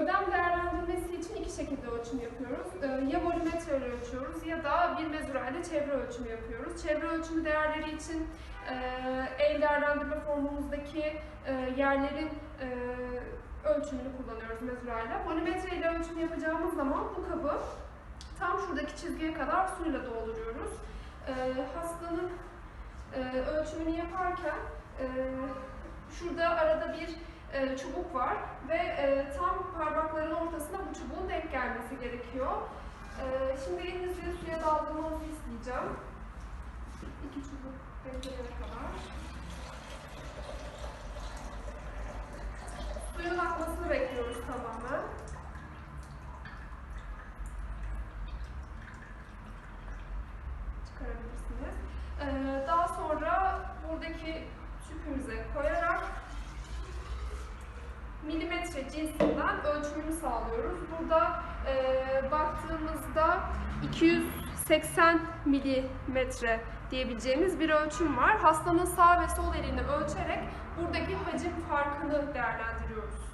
Ödem değerlendirmesi için iki şekilde ölçüm yapıyoruz. Ee, Ya volümetre ölçüyoruz ya da bir mezurayla çevre ölçümü yapıyoruz. Çevre ölçümü değerleri için e, el değerlendirme formumuzdaki e, yerlerin e, ölçümünü kullanıyoruz mezurayla. Volümetre ile ölçüm yapacağımız zaman bu kabı tam şuradaki çizgiye kadar suyla dolduruyoruz. Hastanın ölçümünü yaparken şurada arada bir e, çubuk var ve e, tam parmakların ortasına bu çubuğun denk gelmesi gerekiyor. E, şimdi elinizi suya daldırmanızı isteyeceğim. İki çubuk denk gelene kadar. Suyun akmasını bekliyoruz milimetre cinsinden ölçümünü sağlıyoruz. Burada e, baktığımızda 280 milimetre diyebileceğimiz bir ölçüm var. Hastanın sağ ve sol elini ölçerek buradaki hacim farkını değerlendiriyoruz.